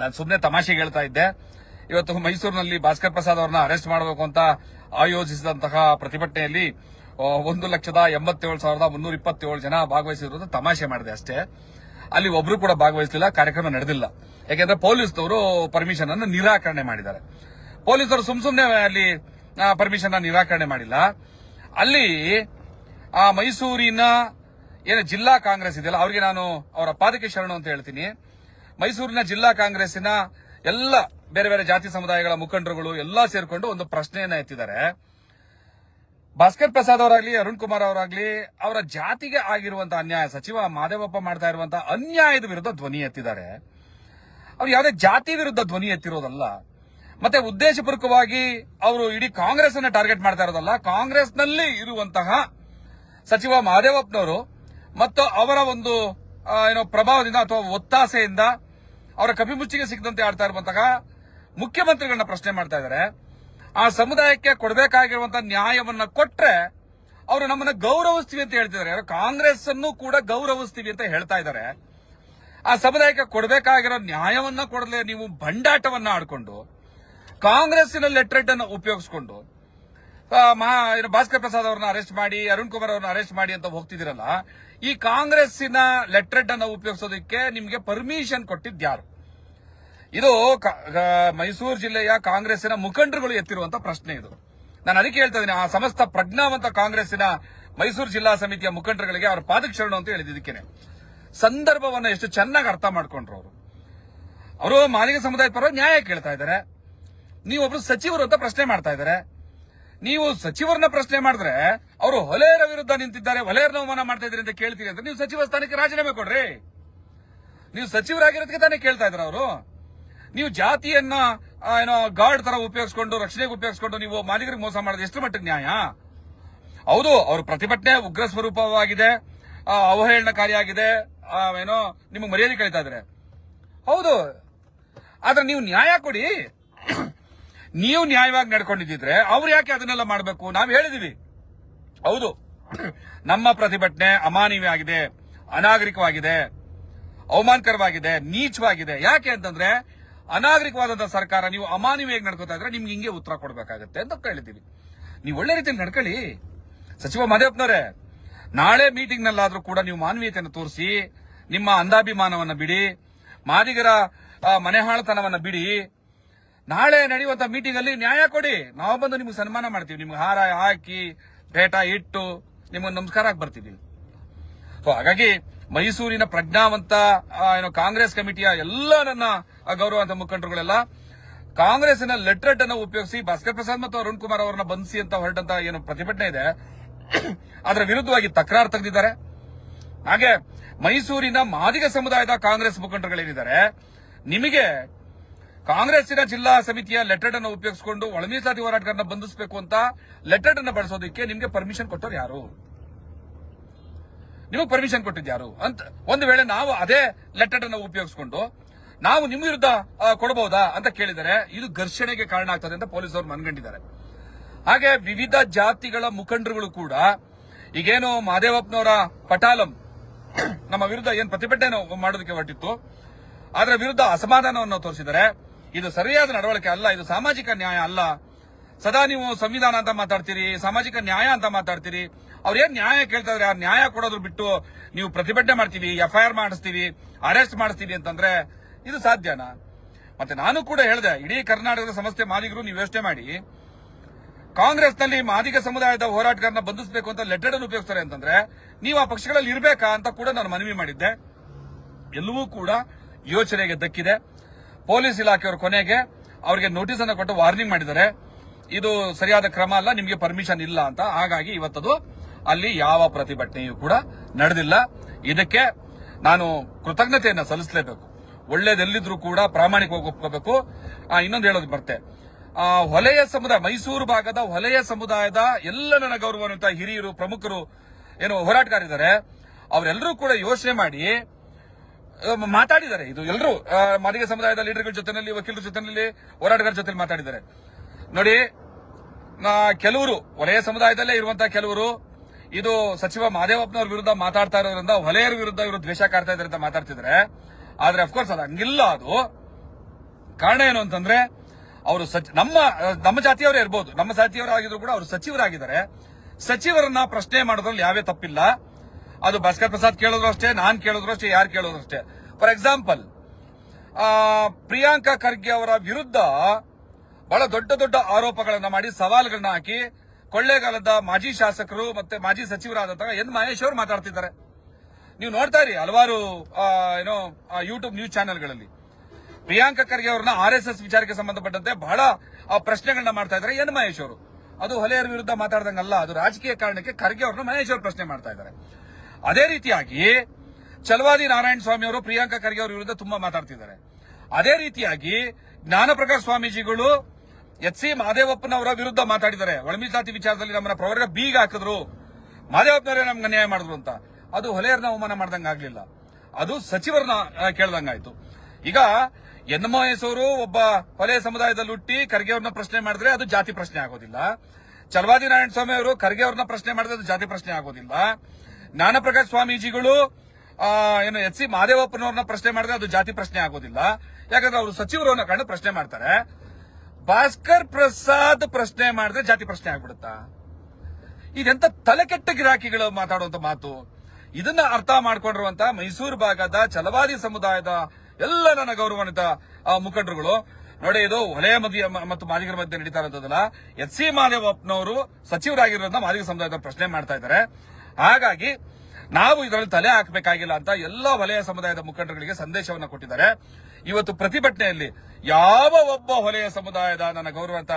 ನಾನು ಸುಮ್ಮನೆ ತಮಾಷೆ ಹೇಳ್ತಾ ಇದ್ದೆ. ಇವತ್ತು ಮೈಸೂರಿನಲ್ಲಿ ಭಾಸ್ಕರ್ ಪ್ರಸಾದ್ ಅವರನ್ನ ಅರೆಸ್ಟ್ ಮಾಡಬೇಕು ಅಂತ ಆಯೋಜಿಸಿದಂತಹ ಪ್ರತಿಭಟನೆಯಲ್ಲಿ ಒಂದು ಲಕ್ಷದ ಎಂಬತ್ತೇಳು ಸಾವಿರದ ಮುನ್ನೂರ ಇಪ್ಪತ್ತೇಳು ಜನ ಭಾಗವಹಿಸಿರೋದು ತಮಾಷೆ ಮಾಡಿದೆ ಅಷ್ಟೇ. ಅಲ್ಲಿ ಒಬ್ರು ಕೂಡ ಭಾಗವಹಿಸಲಿಲ್ಲ, ಕಾರ್ಯಕ್ರಮ ನಡೆದಿಲ್ಲ. ಯಾಕೆಂದ್ರೆ ಪೊಲೀಸ್ನವರು ಪರ್ಮಿಷನ್ ಅನ್ನು ನಿರಾಕರಣೆ ಮಾಡಿದ್ದಾರೆ. ಪೊಲೀಸರು ಸುಮ್ ಸುಮ್ನೆ ಅಲ್ಲಿ ಪರ್ಮಿಷನ್ ನಿರಾಕರಣೆ ಮಾಡಿಲ್ಲ. ಅಲ್ಲಿ, ಆ, ಮೈಸೂರಿನ, ಏನು, ಜಿಲ್ಲಾ ಕಾಂಗ್ರೆಸ್ ಇದೆಯಲ್ಲ, ಅವರಿಗೆ ನಾನು ಅವರ ಪಾದಕ್ಕೆ ಶರಣು ಅಂತ ಹೇಳ್ತೀನಿ. ಮೈಸೂರಿನ ಜಿಲ್ಲಾ ಕಾಂಗ್ರೆಸ್ಸಿನ ಎಲ್ಲ ಬೇರೆ ಬೇರೆ ಜಾತಿ ಸಮುದಾಯಗಳ ಮುಖಂಡರುಗಳು ಎಲ್ಲಾ ಸೇರ್ಕೊಂಡು ಒಂದು ಪ್ರಶ್ನೆಯನ್ನ ಎತ್ತಿದ್ದಾರೆ. ಭಾಸ್ಕರ್ ಪ್ರಸಾದ್ ಅವರಾಗ್ಲಿ, ಅರುಣ್ ಕುಮಾರ್ ಅವರಾಗ್ಲಿ, ಅವರ ಜಾತಿಗೆ ಆಗಿರುವಂತಹ ಅನ್ಯಾಯ, ಸಚಿವ ಮಾದೇವಪ್ಪ ಮಾಡ್ತಾ ಇರುವಂತಹ ಅನ್ಯಾಯದ ವಿರುದ್ಧ ಧ್ವನಿ ಎತ್ತಿದ್ದಾರೆ. ಅವ್ರು ಯಾವುದೇ ಜಾತಿ ವಿರುದ್ಧ ಧ್ವನಿ ಎತ್ತಿರೋದಲ್ಲ. ಮತ್ತೆ ಉದ್ದೇಶಪೂರ್ವಕವಾಗಿ ಅವರು ಇಡೀ ಕಾಂಗ್ರೆಸ್ ಅನ್ನ ಟಾರ್ಗೆಟ್ ಮಾಡ್ತಾ ಇರೋದಲ್ಲ. ಕಾಂಗ್ರೆಸ್ನಲ್ಲಿ ಇರುವಂತಹ ಸಚಿವ ಮಹದೇವಪ್ಪನವರು ಮತ್ತು ಅವರ ಒಂದು ಏನೋ ಪ್ರಭಾವದಿಂದ ಅಥವಾ ಒತ್ತಾಸೆಯಿಂದ ಅವರ ಕಪಿಮುಚ್ಚಿಗೆ ಸಿಕ್ಕದಂತೆ ಆಡ್ತಾ ಇರುವಂತಹ ಮುಖ್ಯಮಂತ್ರಿಗಳನ್ನ ಪ್ರಶ್ನೆ ಮಾಡ್ತಾ ಇದ್ದಾರೆ. ಆ ಸಮುದಾಯಕ್ಕೆ ಕೊಡಬೇಕಾಗಿರುವಂತಹ ನ್ಯಾಯವನ್ನ ಕೊಟ್ರೆ ಅವರು ನಮ್ಮನ್ನ ಗೌರವಿಸ್ತೀವಿ ಅಂತ ಹೇಳ್ತಿದ್ದಾರೆ. ಕಾಂಗ್ರೆಸ್ ಅನ್ನು ಕೂಡ ಗೌರವಿಸ್ತೀವಿ ಅಂತ ಹೇಳ್ತಾ ಇದ್ದಾರೆ. ಆ ಸಮುದಾಯಕ್ಕೆ ಕೊಡಬೇಕಾಗಿರೋ ನ್ಯಾಯವನ್ನ ಕೊಡಲೇ ನೀವು ಬಂಡಾಟವನ್ನ ಆಡ್ಕೊಂಡು, ಕಾಂಗ್ರೆಸ್ಸಿನ ಲೆಟ್ರೆಟ್ ಅನ್ನು ಉಪಯೋಗಿಸ್ಕೊಂಡು ಭಾಸ್ಕರ್ ಪ್ರಸಾದ್ ಅವರನ್ನ ಅರೆಸ್ಟ್ ಮಾಡಿ, ಅರುಣ್ ಕುಮಾರ್ ಅವರನ್ನ ಅರೆಸ್ಟ್ ಮಾಡಿ ಅಂತ ಹೋಗ್ತಿದಿರಲ್ಲ ಈ ಕಾಂಗ್ರೆಸ್ಸಿನ ಲೆಟ್ರೆಟ್ ಅನ್ನು ಉಪಯೋಗಿಸೋದಕ್ಕೆ ನಿಮಗೆ ಪರ್ಮಿಷನ್ ಕೊಟ್ಟಿದ್ಯಾರು ಇದು ಮೈಸೂರು ಜಿಲ್ಲೆಯ ಕಾಂಗ್ರೆಸ್ಸಿನ ಮುಖಂಡರುಗಳು ಎತ್ತಿರುವಂತಹ ಪ್ರಶ್ನೆ ಇದು. ನಾನು ಅದಕ್ಕೆ ಹೇಳ್ತಾ ಇದ್ದೀನಿ, ಆ ಸಮಸ್ತ ಪ್ರಜ್ಞಾವಂತ ಕಾಂಗ್ರೆಸ್ಸಿನ ಮೈಸೂರು ಜಿಲ್ಲಾ ಸಮಿತಿಯ ಮುಖಂಡರುಗಳಿಗೆ ಅವರ ಪಾದಕ್ಕೆ ಶರಣು ಅಂತ ಹೇಳಿದ್ದಕ್ಕೇನೆ ಸಂದರ್ಭವನ್ನು ಎಷ್ಟು ಚೆನ್ನಾಗಿ ಅರ್ಥ ಮಾಡ್ಕೊಂಡ್ರು ಅವರು. ಅವರು ಮಾಲಿಗ ಸಮುದಾಯದ ಪರ ನ್ಯಾಯ ಕೇಳ್ತಾ ಇದ್ದಾರೆ. ನೀವೊಬ್ರು ಸಚಿವರು ಅಂತ ಪ್ರಶ್ನೆ ಮಾಡ್ತಾ ಇದ್ದಾರೆ. ನೀವು ಸಚಿವರನ್ನ ಪ್ರಶ್ನೆ ಮಾಡಿದ್ರೆ ಅವರು ಹೊಲೆಯರ ವಿರುದ್ಧ ನಿಂತಿದ್ದಾರೆ, ಹೊಲೆಯರನ್ನ ಅವಮಾನ ಮಾಡ್ತಾ ಇದ್ರಿ ಅಂತ ಕೇಳ್ತೀರಿ ಅಂತ ನೀವು ಸಚಿವ ಸ್ಥಾನಕ್ಕೆ ರಾಜೀನಾಮೆ ಕೊಡ್ರಿ. ನೀವು ಸಚಿವರಾಗಿರೋದಕ್ಕೆ ತಾನೇ ಕೇಳ್ತಾ ಇದ್ರ ಅವರು. ನೀವು ಜಾತಿಯನ್ನ ಏನೋ ಗಾರ್ಡ್ ತರ ಉಪಯೋಗಿಸ್ಕೊಂಡು, ರಕ್ಷಣೆಗೆ ಉಪಯೋಗಿಸ್ಕೊಂಡು ನೀವು ಮಾಲೀಕರಿಗೆ ಮೋಸ ಮಾಡೋದು ಎಷ್ಟು ಮಟ್ಟಿಗೆ ನ್ಯಾಯ? ಹೌದು, ಅವ್ರ ಪ್ರತಿಭಟನೆ ಉಗ್ರ ಸ್ವರೂಪವಾಗಿದೆ ಅವಹೇಳನಕಾರಿಯಾಗಿದೆ ಏನೋ ನಿಮಗೆ ಮರ್ಯಾದೆ ಕಳೀತಾ ಇದ್ರೆ ಹೌದು, ಆದ್ರೆ ನೀವು ನ್ಯಾಯ ಕೊಡಿ. ನೀವು ನ್ಯಾಯವಾಗಿ ನಡ್ಕೊಂಡಿದ್ದಿದ್ರೆ ಅವ್ರು ಯಾಕೆ ಅದನ್ನೆಲ್ಲ ಮಾಡಬೇಕು? ನಾವು ಹೇಳಿದೀವಿ. ಹೌದು, ನಮ್ಮ ಪ್ರತಿಭಟನೆ ಅಮಾನವೀಯ ಆಗಿದೆ, ಅನಾಗರಿಕವಾಗಿದೆ, ಅವಮಾನಕರವಾಗಿದೆ, ನೀಚವಾಗಿದೆ. ಯಾಕೆ ಅಂತಂದ್ರೆ ಅನಾಗರಿಕವಾದಂತಹ ಸರ್ಕಾರ ನೀವು ಅಮಾನವೀಯವಾಗಿ ನಡ್ಕೋತಾ ಇದ್ರೆ ನಿಮ್ಗೆ ಹಿಂಗೆ ಉತ್ತರ ಕೊಡಬೇಕಾಗತ್ತೆ ಅಂತ ಕೇಳಿದ್ದೀವಿ. ನೀವು ಒಳ್ಳೆ ರೀತಿಯಲ್ಲಿ ನಡ್ಕೊಳ್ಳಿ. ಸಚಿವ ಮಾದೇವಪ್ಪನವರೇ ನಾಳೆ ಮೀಟಿಂಗ್ ನಲ್ಲಾದ್ರೂ ಕೂಡ ನೀವು ಮಾನವೀಯತೆಯನ್ನು ತೋರಿಸಿ, ನಿಮ್ಮ ಅಂದಾಭಿಮಾನವನ್ನ ಬಿಡಿ, ಮಾದಿಗರ ಮನೆಹಾಳತನವನ್ನ ಬಿಡಿ. ನಾಳೆ ನಡೆಯುವಂತ ಮೀಟಿಂಗ್ ಅಲ್ಲಿ ನ್ಯಾಯ ಕೊಡಿ. ನಾವು ಬಂದು ನಿಮ್ಗೆ ಸನ್ಮಾನ ಮಾಡ್ತೀವಿ. ನಿಮ್ಗೆ ಹಾರ ಹಾಕಿ ಪೇಟ ಇಟ್ಟು ನಿಮ್ಗೆ ನಮಸ್ಕಾರ ಬರ್ತೀವಿ. ಸೊ ಹಾಗಾಗಿ ಮೈಸೂರಿನ ಪ್ರಜ್ಞಾವಂತ ಏನೋ ಕಾಂಗ್ರೆಸ್ ಕಮಿಟಿಯ ಎಲ್ಲ ನನ್ನ ಗೌರವಾಂತ ಮುಖಂಡರುಗಳೆಲ್ಲ ಕಾಂಗ್ರೆಸ್ನ ಲೆಟ್ರೆಟ್ ಅನ್ನು ಉಪಯೋಗಿಸಿ ಭಾಸ್ಕರ್ ಪ್ರಸಾದ್ ಮತ್ತು ಅರುಣ್ ಕುಮಾರ್ ಅವರನ್ನ ಬಂಧಿಸಿ ಅಂತ ಹೊರಟಂತ ಏನು ಪ್ರತಿಭಟನೆ ಇದೆ. ಅದರ ವಿರುದ್ಧವಾಗಿ ತಕರಾರು ತೆಗೆದಿದ್ದಾರೆ. ಹಾಗೆ ಮೈಸೂರಿನ ಮಾದಿಗ ಸಮುದಾಯದ ಕಾಂಗ್ರೆಸ್ ಮುಖಂಡರುಗಳೇನಿದ್ದಾರೆ, ನಿಮಗೆ ಕಾಂಗ್ರೆಸ್ಸಿನ ಜಿಲ್ಲಾ ಸಮಿತಿಯ ಲೆಟರ್ ಅನ್ನು ಉಪಯೋಗಿಸಿಕೊಂಡು ಒಳ ಮೀಸಲಾತಿ ಹೋರಾಟಗಾರನ ಬಂಧಿಸಬೇಕು ಅಂತ ಲೆಟರ್ ಅನ್ನು ಬಳಸೋದಕ್ಕೆ ನಿಮಗೆ ಪರ್ಮಿಷನ್ ಕೊಟ್ಟರು ಯಾರು? ನಿಮಗೆ ಪರ್ಮಿಷನ್ ಕೊಟ್ಟಿದ್ದು ಅಂತ ಒಂದು ವೇಳೆ ನಾವು ಅದೇ ಲೆಟರ್ ಅನ್ನು ಉಪಯೋಗಿಸಿಕೊಂಡು ನಾವು ನಿಮ್ಮ ವಿರುದ್ಧ ಕೊಡಬಹುದಾ ಅಂತ ಕೇಳಿದರೆ ಇದು ಘರ್ಷಣೆಗೆ ಕಾರಣ ಆಗ್ತದೆ ಅಂತ ಪೊಲೀಸರು ಮನಗಂಡಿದ್ದಾರೆ. ಹಾಗೆ ವಿವಿಧ ಜಾತಿಗಳ ಮುಖಂಡರುಗಳು ಕೂಡ, ಈಗೇನು ಮಹದೇವಪ್ಪನವರ ಪಟಾಲಂ ನಮ್ಮ ವಿರುದ್ಧ ಏನ್ ಪ್ರತಿಭಟನೆ ಮಾಡೋದಕ್ಕೆ ಹೊರಟಿತ್ತು. ಅದರ ವಿರುದ್ಧ ಅಸಮಾಧಾನವನ್ನು ತೋರಿಸಿದ್ದಾರೆ. ಇದು ಸರಿಯಾದ ನಡವಳಿಕೆ ಅಲ್ಲ, ಇದು ಸಾಮಾಜಿಕ ನ್ಯಾಯ ಅಲ್ಲ. ಸದಾ ನೀವು ಸಂವಿಧಾನ ಅಂತ ಮಾತಾಡ್ತೀರಿ, ಸಾಮಾಜಿಕ ನ್ಯಾಯ ಅಂತ ಮಾತಾಡ್ತೀರಿ. ಅವ್ರು ಏನ್ ನ್ಯಾಯ ಕೇಳ್ತಾ ಇದ್ರೆ, ಆ ನ್ಯಾಯ ಕೊಡೋದ್ರ ಬಿಟ್ಟು ನೀವು ಪ್ರತಿಭಟನೆ ಮಾಡ್ತೀವಿ ಎಫ್ಐಆರ್ ಮಾಡಿಸ್ತೀವಿ, ಅರೆಸ್ಟ್ ಮಾಡಿಸ್ತೀವಿ ಅಂತಂದ್ರೆ ಇದು ಸಾಧ್ಯನಾ? ಮತ್ತೆ ನಾನು ಕೂಡ ಹೇಳಿದೆ, ಇಡೀ ಕರ್ನಾಟಕದ ಸಮಸ್ಯೆ ಮಾದಿಗರು ನೀವು ಯೋಚನೆ ಮಾಡಿ. ಕಾಂಗ್ರೆಸ್ನಲ್ಲಿ ಮಾದಿಗ ಸಮುದಾಯದ ಹೋರಾಟಗಾರನ ಬಂಧಿಸಬೇಕು ಅಂತ ಲೆಟರ್ ಅನ್ನು ಉಪಯೋಗಿಸ್ತಾರೆ ಅಂತಂದ್ರೆ, ನೀವು ಆ ಪಕ್ಷಗಳಲ್ಲಿ ಇರಬೇಕಾ ಅಂತ ಕೂಡ ನಾನು ಮನವಿ ಮಾಡಿದ್ದೆ. ಎಲ್ಲವೂ ಕೂಡ ಯೋಚನೆಗೆ ದಕ್ಕಿದೆ. ಪೊಲೀಸ್ ಇಲಾಖೆಯವರು ಕೊನೆಗೆ ಅವರಿಗೆ ನೋಟಿಸ್ ಅನ್ನು ಕೊಟ್ಟು ವಾರ್ನಿಂಗ್ ಮಾಡಿದ್ದಾರೆ. ಇದು ಸರಿಯಾದ ಕ್ರಮ ಅಲ್ಲ, ನಿಮಗೆ ಪರ್ಮಿಷನ್ ಇಲ್ಲ ಅಂತ. ಹಾಗಾಗಿ ಇವತ್ತದು ಅಲ್ಲಿ ಯಾವ ಪ್ರತಿಭಟನೆಯೂ ಕೂಡ ನಡೆದಿಲ್ಲ. ಇದಕ್ಕೆ ನಾನು ಕೃತಜ್ಞತೆಯನ್ನು ಸಲ್ಲಿಸಲೇಬೇಕು. ಒಳ್ಳೇದೆಲ್ಲಿದ್ರೂ ಕೂಡ ಪ್ರಾಮಾಣಿಕವಾಗಿ ಒಪ್ಕೋಬೇಕು ಇನ್ನೊಂದು ಹೇಳೋದು ಬರ್ತೆ. ಹೊಲೆಯ ಸಮುದಾಯ, ಮೈಸೂರು ಭಾಗದ ಹೊಲೆಯ ಸಮುದಾಯದ ಎಲ್ಲ ನನ್ನ ಗೌರವಾನ್ವಿತ ಹಿರಿಯರು, ಪ್ರಮುಖರು, ಏನು ಹೋರಾಟಗಾರಿದ್ದಾರೆ, ಅವರೆಲ್ಲರೂ ಕೂಡ ಯೋಚನೆ ಮಾಡಿ ಮಾತಾಡಿದ್ದಾರೆ. ಇದು ಎಲ್ಲರೂ ಮಾದಿಗ ಸಮುದಾಯದ ಲೀಡರ್ಗಳ ಜೊತೆನಲ್ಲಿ, ವಕೀಲರ ಜೊತೆನಲ್ಲಿ ಹೋರಾಟಗಾರ ಜೊತೆ ಮಾತಾಡಿದ್ದಾರೆ. ನೋಡಿ ಕೆಲವರು ವಲಯ ಸಮುದಾಯದಲ್ಲೇ ಇರುವಂತಹ ಕೆಲವರು, ಇದು ಸಚಿವ ಮಹದೇವಪ್ಪನವ್ರ ವಿರುದ್ಧ ಮಾತಾಡ್ತಾ ಇರೋದ್ರಿಂದ ವಲಯರ ವಿರುದ್ಧ ಇವರು ದ್ವೇಷ ಕಾಡ್ತಾ ಇದ್ದಾರೆ ಅಂತ ಮಾತಾಡ್ತಿದ್ದಾರೆ. ಆದ್ರೆ ಅಫ್ಕೋರ್ಸ್ ಅದು ಹಂಗಿಲ್ಲ ಅದು. ಕಾರಣ ಏನು ಅಂತಂದ್ರೆ, ಅವರು ನಮ್ಮ ನಮ್ಮ ಜಾತಿಯವರೇ ಇರ್ಬೋದು. ನಮ್ಮ ಜಾತಿಯವರಾಗಿದ್ರು ಕೂಡ ಅವರು ಸಚಿವರಾಗಿದ್ದಾರೆ. ಸಚಿವರನ್ನ ಪ್ರಶ್ನೆ ಮಾಡೋದ್ರಲ್ಲಿ ಯಾವೇ ತಪ್ಪಿಲ್ಲ. ಅದು ಭಾಸ್ಕರ್ ಪ್ರಸಾದ್ ಕೇಳಿದ್ರು ಅಷ್ಟೇ, ನಾನ್ ಕೇಳಿದ್ರು ಅಷ್ಟೇ, ಯಾರು ಕೇಳಿದ್ರು ಅಷ್ಟೇ. ಫಾರ್ ಎಕ್ಸಾಂಪಲ್ ಪ್ರಿಯಾಂಕಾ ಖರ್ಗೆ ಅವರ ವಿರುದ್ಧ ಬಹಳ ದೊಡ್ಡ ದೊಡ್ಡ ಆರೋಪಗಳನ್ನ ಮಾಡಿ ಸವಾಲುಗಳನ್ನ ಹಾಕಿ, ಕೊಳ್ಳೇಗಾಲದ ಮಾಜಿ ಶಾಸಕರು ಮತ್ತೆ ಮಾಜಿ ಸಚಿವರಾದಂತಹ ಎನ್ ಮಹೇಶ್ ಅವರು ಮಾತಾಡ್ತಿದ್ದಾರೆ. ನೀವು ನೋಡ್ತಾ ಇರಿ ಹಲವಾರು ಏನೋ ಯೂಟ್ಯೂಬ್ ನ್ಯೂಸ್ ಚಾನೆಲ್ಗಳಲ್ಲಿ ಪ್ರಿಯಾಂಕಾ ಖರ್ಗೆ ಅವ್ರನ್ನ ಆರ್ ಎಸ್ ಎಸ್ ವಿಚಾರಕ್ಕೆ ಸಂಬಂಧಪಟ್ಟಂತೆ ಬಹಳ ಪ್ರಶ್ನೆಗಳನ್ನ ಮಾಡ್ತಾ ಇದ್ದಾರೆ. ಎನ್ ಮಹೇಶ್ ಅವರು? ಅದು ಹೊಲೆಯರ ವಿರುದ್ಧ ಮಾತಾಡ್ದಂಗಲ್ಲ, ಅದು ರಾಜಕೀಯ ಕಾರಣಕ್ಕೆ ಖರ್ಗೆ ಅವರನ್ನ ಮಹೇಶ್ ಅವರು ಪ್ರಶ್ನೆ ಮಾಡ್ತಾ ಇದ್ದಾರೆ. ಅದೇ ರೀತಿಯಾಗಿ ಚಲವಾದಿ ನಾರಾಯಣ ಸ್ವಾಮಿ ಅವರು ಪ್ರಿಯಾಂಕಾ ಖರ್ಗೆ ಅವರ ವಿರುದ್ಧ ತುಂಬಾ ಮಾತಾಡ್ತಿದ್ದಾರೆ. ಅದೇ ರೀತಿಯಾಗಿ, ಜ್ಞಾನಪ್ರಕಾಶ್ ಸ್ವಾಮೀಜಿಗಳು ಎಚ್ ಸಿ ಮಹದೇವಪ್ಪನವರ ವಿರುದ್ಧ ಮಾತಾಡಿದ್ದಾರೆ. ಒಳಮೀಸಲಾತಿ ವಿಚಾರದಲ್ಲಿ ನಮ್ಮನ್ನ ಪ್ರವರ್ಗ ಬೀಗ ಹಾಕಿದ್ರು. ಮಹದೇವಪ್ಪನವರೇ ನಮ್ಗೆ ಅನ್ಯಾಯ ಮಾಡಿದ್ರು ಅಂತ. ಅದು ಹೊಲೆಯರ್ನ ಅವಮಾನ ಮಾಡ್ದಂಗೆ ಆಗ್ಲಿಲ್ಲ. ಅದು ಸಚಿವರನ್ನ ಕೇಳ್ದಂಗಾಯ್ತು. ಈಗ ಎಸ್ ಅವರು ಒಬ್ಬ ಹೊಲೆಯ ಸಮುದಾಯದಲ್ಲಿ ಹುಟ್ಟಿ ಖರ್ಗೆ ಅವ್ರನ್ನ ಪ್ರಶ್ನೆ ಮಾಡಿದ್ರೆ ಅದು ಜಾತಿ ಪ್ರಶ್ನೆ ಆಗೋದಿಲ್ಲ. ಚಲವಾದಿ ನಾರಾಯಣ ಸ್ವಾಮಿ ಅವರು ಖರ್ಗೆ ಅವ್ರನ್ನ ಪ್ರಶ್ನೆ ಮಾಡಿದ್ರೆ ಅದು ಜಾತಿ ಪ್ರಶ್ನೆ ಆಗೋದಿಲ್ಲ. ಜ್ಞಾನಪ್ರಕಾಶ್ ಸ್ವಾಮೀಜಿಗಳು ಏನು ಎಚ್ ಸಿ ಮಹದೇವಪ್ಪನವ್ರನ್ನ ಪ್ರಶ್ನೆ ಮಾಡಿದ್ರೆ ಅದು ಜಾತಿ ಪ್ರಶ್ನೆ ಆಗೋದಿಲ್ಲ. ಯಾಕಂದ್ರೆ ಅವರು ಸಚಿವರನ್ನ ಕಂಡು ಪ್ರಶ್ನೆ ಮಾಡ್ತಾರೆ. ಭಾಸ್ಕರ್ ಪ್ರಸಾದ್ ಪ್ರಶ್ನೆ ಮಾಡಿದ್ರೆ ಜಾತಿ ಪ್ರಶ್ನೆ ಆಗ್ಬಿಡುತ್ತಾ? ಇದೆಂತ ತಲೆಕೆಟ್ಟ ಗಿರಾಕಿಗಳು ಮಾತಾಡುವಂತ ಮಾತು. ಇದನ್ನ ಅರ್ಥ ಮಾಡಿಕೊಂಡಿರುವಂತಹ ಮೈಸೂರು ಭಾಗದ ಚಲವಾದಿ ಸಮುದಾಯದ ಎಲ್ಲ ನನ್ನ ಗೌರವಾನ್ವಿತ ಮುಖಂಡರುಗಳು. ನೋಡಿ, ಇದು ಹೊಲೆಯ ಮಧ್ಯ ಮತ್ತು ಮಾದಿಗರ ಮಧ್ಯೆ ನಡೀತಾ ಇರೋದಲ್ಲ. ಎಚ್ ಸಿ ಮಾದೇವಪ್ಪನವರು ಸಚಿವರಾಗಿರೋದನ್ನ ಮಾದಿಗ ಸಮುದಾಯದ ಪ್ರಶ್ನೆ ಮಾಡ್ತಾ ಇದ್ದಾರೆ. ಹಾಗಾಗಿ, ನಾವು ಇದರಲ್ಲಿ ತಲೆ ಹಾಕಬೇಕಾಗಿಲ್ಲ ಅಂತ ಎಲ್ಲ ವಲಯ ಸಮುದಾಯದ ಮುಖಂಡರುಗಳಿಗೆ ಸಂದೇಶವನ್ನು ಕೊಟ್ಟಿದ್ದಾರೆ. ಇವತ್ತು ಪ್ರತಿಭಟನೆಯಲ್ಲಿ ಯಾವ ಒಬ್ಬ ವಲಯ ಸಮುದಾಯದ ನನ್ನ ಗೌರವಂತ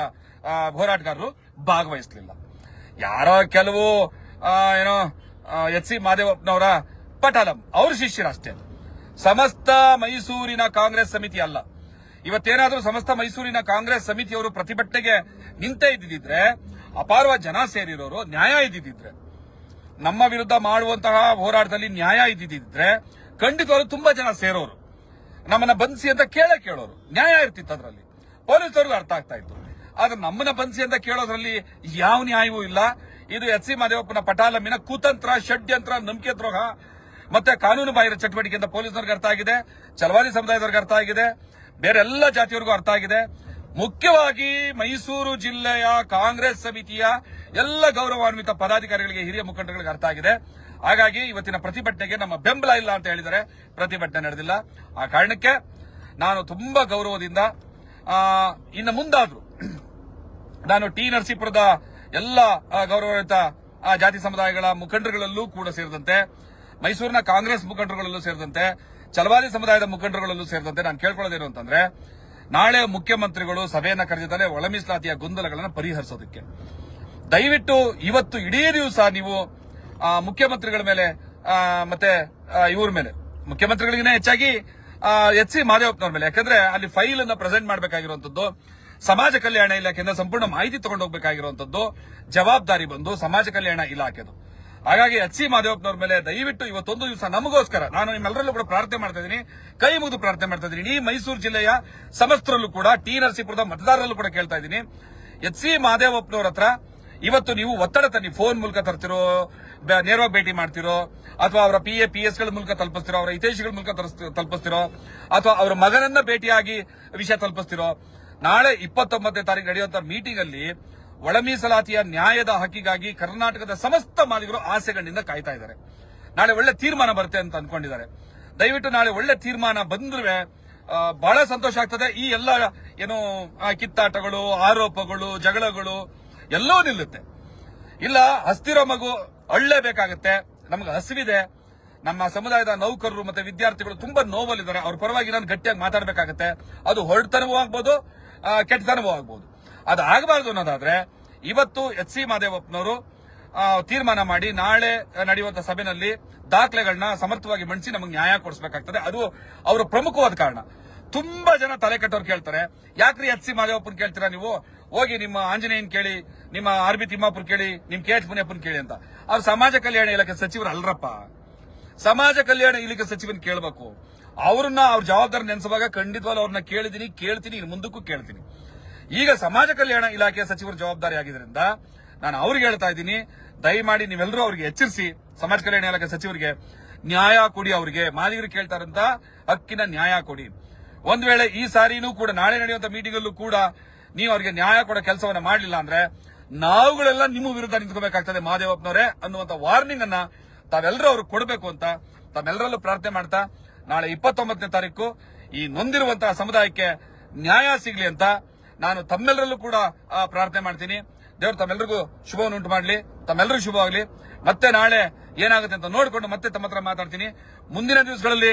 ಹೋರಾಟಗಾರರು ಭಾಗವಹಿಸಲಿಲ್ಲ. ಯಾರೋ ಕೆಲವು ಏನೋ ಎಚ್ ಸಿ ಮಾದೇವಪ್ಪನವರ ಪಟಾಲಂ, ಅವ್ರ ಶಿಷ್ಯರಷ್ಟೇ ಸಮಸ್ತ ಮೈಸೂರಿನ ಕಾಂಗ್ರೆಸ್ ಸಮಿತಿ ಅಲ್ಲ. ಇವತ್ತೇನಾದರೂ ಸಮಸ್ತ ಮೈಸೂರಿನ ಕಾಂಗ್ರೆಸ್ ಸಮಿತಿಯವರು ಪ್ರತಿಭಟನೆಗೆ ನಿಂತ ಇದ್ದಿದ್ರೆ, ಅಪಾರವಾದ ಜನ ಸೇರಿರೋರು ನ್ಯಾಯ ಇದ್ದಿದ್ರೆ, ನಮ್ಮ ವಿರುದ್ಧ ಮಾಡುವಂತಹ ಹೋರಾಟದಲ್ಲಿ ನ್ಯಾಯ ಇದ್ದಿದ್ರೆ ಖಂಡಿತವರು ತುಂಬಾ ಜನ ಸೇರೋರು. ನಮ್ಮನ್ನ ಬಂಧಿಸಿ ಅಂತ ಕೇಳ ಕೇಳೋರು. ನ್ಯಾಯ ಇರ್ತಿತ್ತು ಅದರಲ್ಲಿ. ಪೊಲೀಸರಿಗೂ ಅರ್ಥ ಆಗ್ತಾ ಇತ್ತು. ಆದ್ರೆ ನಮ್ಮನ್ನ ಬಂಧಿಸಿ ಅಂತ ಕೇಳೋದ್ರಲ್ಲಿ ಯಾವ ನ್ಯಾಯವೂ ಇಲ್ಲ. ಇದು ಎಚ್ ಸಿ ಮಾದೇವಪ್ಪನ ಪಟಾಲಮ್ಮಿನ ಕುತಂತ್ರ, ಷಡ್ಯಂತ್ರ ನಂಬಿಕೆ ದ್ರೋಹ ಮತ್ತೆ ಕಾನೂನು ಬಾಹಿರ ಚಟುವಟಿಕೆ ಅಂತ ಪೊಲೀಸರಿಗೆ ಅರ್ಥ ಆಗಿದೆ, ಚಲವಾದಿ ಸಮುದಾಯದವ್ರಿಗೆ ಅರ್ಥ ಆಗಿದೆ, ಬೇರೆ ಎಲ್ಲ ಜಾತಿಯವರಿಗೂ ಅರ್ಥ ಆಗಿದೆ. ಮುಖ್ಯವಾಗಿ ಮೈಸೂರು ಜಿಲ್ಲೆಯ ಕಾಂಗ್ರೆಸ್ ಸಮಿತಿಯ ಎಲ್ಲ ಗೌರವಾನ್ವಿತ ಪದಾಧಿಕಾರಿಗಳಿಗೆ, ಹಿರಿಯ ಮುಖಂಡಗಳಿಗೆ ಅರ್ಥ ಆಗಿದೆ. ಹಾಗಾಗಿ ಇವತ್ತಿನ ಪ್ರತಿಭಟನೆಗೆ ನಮ್ಮ ಬೆಂಬಲ ಇಲ್ಲ ಅಂತ ಹೇಳಿದರೆ ಪ್ರತಿಭಟನೆ ನಡೆದಿಲ್ಲ. ಆ ಕಾರಣಕ್ಕೆ ನಾನು ತುಂಬಾ ಗೌರವದಿಂದ ಇನ್ನು ಮುಂದಾದ್ರು ನಾನು ಟಿ ನರಸೀಪುರದ ಎಲ್ಲ ಗೌರವಯುತ ಜಾತಿ ಸಮುದಾಯಗಳ ಮುಖಂಡರುಗಳಲ್ಲೂ ಕೂಡ ಸೇರಿದಂತೆ, ಮೈಸೂರಿನ ಕಾಂಗ್ರೆಸ್ ಮುಖಂಡರುಗಳಲ್ಲೂ ಸೇರಿದಂತೆ ಚಲವಾದಿ ಸಮುದಾಯದ ಮುಖಂಡರುಗಳಲ್ಲೂ ಸೇರಿದಂತೆ ನಾನು ಕೇಳ್ಕೊಳ್ಳೋದೇನು ಅಂತಂದ್ರೆ, ನಾಳೆ ಮುಖ್ಯಮಂತ್ರಿಗಳು ಸಭೆಯನ್ನು ಕರೆದಿದ್ದಾರೆ ಒಳ ಮೀಸಲಾತಿಯ ಗೊಂದಲಗಳನ್ನು ಪರಿಹರಿಸೋದಕ್ಕೆ. ದಯವಿಟ್ಟು ಇವತ್ತು ಇಡೀ ದಿವಸ ನೀವು ಮುಖ್ಯಮಂತ್ರಿಗಳ ಮೇಲೆ ಮತ್ತೆ ಇವ್ರ ಮೇಲೆ ಮುಖ್ಯಮಂತ್ರಿಗಳಿಗೇ ಹೆಚ್ಚಾಗಿ ಎಚ್ ಸಿ ಮಾದೇವಪ್ಪನವ್ರ ಮೇಲೆ, ಯಾಕಂದ್ರೆ ಅಲ್ಲಿ ಫೈಲ್ ಅನ್ನು ಪ್ರೆಸೆಂಟ್ ಮಾಡಬೇಕಾಗಿರುವಂತದ್ದು ಸಮಾಜ ಕಲ್ಯಾಣ ಇಲಾಖೆಯಿಂದ ಸಂಪೂರ್ಣ ಮಾಹಿತಿ ತಗೊಂಡು ಹೋಗಬೇಕಾಗಿರುವಂತದ್ದು ಜವಾಬ್ದಾರಿ ಬಂದು ಸಮಾಜ ಕಲ್ಯಾಣ ಇಲಾಖೆದು. ಹಾಗಾಗಿ ಎಚ್ ಸಿ ಮಾದೇವಪ್ಪನವ್ರ ಮೇಲೆ ದಯವಿಟ್ಟು ಇವತ್ತೊಂದು ದಿವಸ ನಮಗೋಸ್ಕರ ನಾನು ನಿಮ್ಮೆಲ್ಲರಲ್ಲೂ ಕೂಡ ಪ್ರಾರ್ಥನೆ ಮಾಡ್ತಾ ಇದ್ದೀನಿ. ಕೈ ಮುಗಿದು ಪ್ರಾರ್ಥನೆ ಮಾಡ್ತಾ ಇದ್ದೀನಿ. ಇಡೀ ಮೈಸೂರು ಜಿಲ್ಲೆಯ ಸಮಸ್ತರಲ್ಲೂ ಕೂಡ ಟಿ ನರಸೀಪುರದ ಮತದಾರರಲ್ಲೂ ಕೂಡ ಕೇಳ್ತಾ ಇದ್ದೀನಿ. ಎಚ್ ಸಿ ಮಾದೇವಪ್ಪನವ್ರ ಹತ್ರ ಇವತ್ತು ನೀವು ಒತ್ತಡ ತನ್ನಿ. ಫೋನ್ ಮೂಲಕ ತರ್ತಿರೋ ನೇರವಾಗಿ ಭೇಟಿ ಮಾಡ್ತಿರೋ, ಅಥವಾ ಅವರ ಪಿ ಎ ಪಿ ಎಸ್ಗಳ ಮೂಲಕ ತಲುಪಿಸ್ತಿರೋ, ಅವರ ಹಿತೈಷಿಗಳ ಮೂಲಕ ತಲುಪಿಸ್- ತಲುಪಿಸ್ತಿರೋ, ಅಥವಾ ಅವರ ಮಗನನ್ನ ಭೇಟಿಯಾಗಿ ವಿಷಯ ತಲುಪಿಸ್ತಿರೋ ನಾಳೆ ಇಪ್ಪತ್ತೊಂಬತ್ತನೇ ತಾರೀಕು ನಡೆಯುವಂತ ಮೀಟಿಂಗ್ ಅಲ್ಲಿ ಒಳ ಮೀಸಲಾತಿಯ ನ್ಯಾಯದ ಹಕ್ಕಿಗಾಗಿ ಕರ್ನಾಟಕದ ಸಮಸ್ತ ಮಾಲಿಗರು ಆಸೆಗಳಿಂದ ಕಾಯ್ತಾ ಇದ್ದಾರೆ. ನಾಳೆ ಒಳ್ಳೆ ತೀರ್ಮಾನ ಬರುತ್ತೆ ಅಂತ ಅನ್ಕೊಂಡಿದ್ದಾರೆ. ದಯವಿಟ್ಟು ನಾಳೆ ಒಳ್ಳೆ ತೀರ್ಮಾನ ಬಂದ್ರೆ ಬಹಳ ಸಂತೋಷ ಆಗ್ತದೆ. ಈ ಎಲ್ಲ, ಏನು ಕಿತ್ತಾಟಗಳು, ಆರೋಪಗಳು, ಜಗಳಗಳು, ಎಲ್ಲವೂ ನಿಲ್ಲುತ್ತೆ. ಇಲ್ಲ, ಹಸ್ತಿರೋ ಮಗು ಅಳ್ಳೇಬೇಕಾಗತ್ತೆ ನಮ್ಗೆ ಹಸಿವಿದೆ. ನಮ್ಮ ಸಮುದಾಯದ ನೌಕರರು ಮತ್ತೆ ವಿದ್ಯಾರ್ಥಿಗಳು ತುಂಬಾ ನೋವಲ್ಲಿದ್ದಾರೆ. ಅವ್ರ ಪರವಾಗಿ ನಾನು ಗಟ್ಟಿಯಾಗಿ ಮಾತಾಡಬೇಕಾಗತ್ತೆ. ಅದು ಹೊರಡ್ತನವೂ ಆಗ್ಬೋದು ಕೆಟ್ಟತನವೂ ಆಗ್ಬೋದು. ಅದು ಆಗಬಾರದು ಅನ್ನೋದಾದ್ರೆ, ಇವತ್ತು ಎಚ್ ಸಿ ಮಾದೇವಪ್ಪನವರು ತೀರ್ಮಾನ ಮಾಡಿ ನಾಳೆ ನಡೆಯುವಂತ ಸಭೆಯಲ್ಲಿ ದಾಖಲೆಗಳನ್ನ ಸಮರ್ಥವಾಗಿ ಮಣಿಸಿ ನಮಗೆ ನ್ಯಾಯ ಕೊಡಿಸಬೇಕಾಗ್ತದೆ. ಅದು ಅವರ ಪ್ರಮುಖವಾದ ಕಾರಣ. ತುಂಬಾ ಜನ ತಲೆ ಕೆಟ್ಟವ್ರು ಕೇಳ್ತಾರೆ, ಯಾಕ್ರಿ ಎಚ್ ಸಿ ಮಾದೇವಪ್ಪನ್ ಕೇಳ್ತೀರಾ ನೀವು? ಹೋಗಿ ನಿಮ್ಮ ಆಂಜನೇಯನ್ ಕೇಳಿ, ನಿಮ್ಮ ಆರ್ ಬಿ ತಿಮ್ಮಾಪುರ್ ಕೇಳಿ, ನಿಮ್ ಕೆ ಎಚ್ ಕೇಳಿ ಅಂತ. ಅವ್ರು ಸಮಾಜ ಕಲ್ಯಾಣ ಇಲಾಖೆ ಸಚಿವರು ಅಲ್ರಪ್ಪ. ಸಮಾಜ ಕಲ್ಯಾಣ ಇಲಾಖೆ ಸಚಿವನ್ ಕೇಳಬೇಕು. ಅವ್ರನ್ನ ಅವ್ರ ಜವಾಬ್ದಾರಿ ನೆನೆಸುವಾಗ ಖಂಡಿತವಾಗ್ಲೂ ಅವ್ರನ್ನ ಕೇಳಿದೀನಿ, ಕೇಳ್ತೀನಿ, ಇನ್ನು ಮುಂದಕ್ಕೂ ಕೇಳ್ತೀನಿ. ಈಗ ಸಮಾಜ ಕಲ್ಯಾಣ ಇಲಾಖೆ ಸಚಿವರ ಜವಾಬ್ದಾರಿ ಆಗಿದ್ರಿಂದ ನಾನು ಅವ್ರಿಗೆ ಹೇಳ್ತಾ ಇದ್ದೀನಿ, ದಯಮಾಡಿ ನೀವೆಲ್ಲರೂ ಅವ್ರಿಗೆ ಎಚ್ಚರಿಸಿ, ಸಮಾಜ ಕಲ್ಯಾಣ ಇಲಾಖೆ ಸಚಿವರಿಗೆ ನ್ಯಾಯ ಕೊಡಿ ಅವರಿಗೆ. ಮಾಲಿಗರು ಕೇಳ್ತಾರಂತ, ಹಕ್ಕಿನ ನ್ಯಾಯ ಕೊಡಿ. ಒಂದ್ ವೇಳೆ ಈ ಸಾರಿನೂ ಕೂಡ ನಾಳೆ ನಡೆಯುವಂತ ಮೀಟಿಂಗ್ ಅಲ್ಲೂ ಕೂಡ ನೀವು ಅವರಿಗೆ ನ್ಯಾಯ ಕೊಡೋ ಕೆಲಸವನ್ನ ಮಾಡಲಿಲ್ಲ ಅಂದ್ರೆ ನಾವುಗಳೆಲ್ಲ ನಿಮ್ಮ ವಿರುದ್ಧ ನಿಂತ್ಕೋಬೇಕಾಗ್ತದೆ ಮಹಾದೇವಪ್ಪನವರೇ ಅನ್ನುವಂತ ವಾರ್ನಿಂಗ್ ಅನ್ನ ತಾವೆಲ್ಲರೂ ಅವ್ರಿಗೆ ಕೊಡಬೇಕು ಅಂತ ತಮ್ಮೆಲ್ಲರಲ್ಲೂ ಪ್ರಾರ್ಥನೆ ಮಾಡ್ತಾ ನಾಳೆ ಇಪ್ಪತ್ತೊಂಬತ್ತನೇ ತಾರೀಕು ಈ ನೊಂದಿರುವಂತಹ ಸಮುದಾಯಕ್ಕೆ ನ್ಯಾಯ ಸಿಗಲಿ ಅಂತ ನಾನು ತಮ್ಮೆಲ್ಲರಲ್ಲೂ ಕೂಡ ಪ್ರಾರ್ಥನೆ ಮಾಡ್ತೀನಿ. ದೇವರು ತಮ್ಮೆಲ್ಲರಿಗೂ ಶುಭವನ್ನು ಉಂಟು ಮಾಡಲಿ. ತಮ್ಮೆಲ್ಲರಿಗೂ ಶುಭವಾಗಲಿ ಮತ್ತೆ ನಾಳೆ ಏನಾಗುತ್ತೆ ಅಂತ ನೋಡಿಕೊಂಡು ಮತ್ತೆ ತಮ್ಮ ಹತ್ರ ಮಾತಾಡ್ತೀನಿ. ಮುಂದಿನ ದಿವಸಗಳಲ್ಲಿ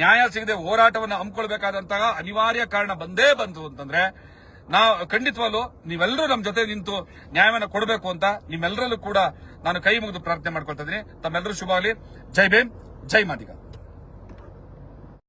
ನ್ಯಾಯ ಸಿಗದೆ ಹೋರಾಟವನ್ನು ಹಮ್ಮಿಕೊಳ್ಬೇಕಾದಂತಹ ಅನಿವಾರ್ಯ ಕಾರಣ ಬಂದೇ ಬಂತು ಅಂತಂದ್ರೆ, ನಾವು ಖಂಡಿತವಾಗ್ಲು ನೀವೆಲ್ಲರೂ ನಮ್ಮ ಜೊತೆ ನಿಂತು ನ್ಯಾಯವನ್ನು ಕೊಡಬೇಕು ಅಂತ ನಿಮ್ಮೆಲ್ಲರಲ್ಲೂ ಕೂಡ ನಾನು ಕೈ ಮುಗಿದು ಪ್ರಾರ್ಥನೆ ಮಾಡ್ಕೊಳ್ತಾ ಇದ್ದೀನಿ. ತಮ್ಮೆಲ್ಲರೂ ಶುಭ ಆಗಲಿ. ಜೈ ಭೀಮ್. ಜೈ ಮಾದಿಗ.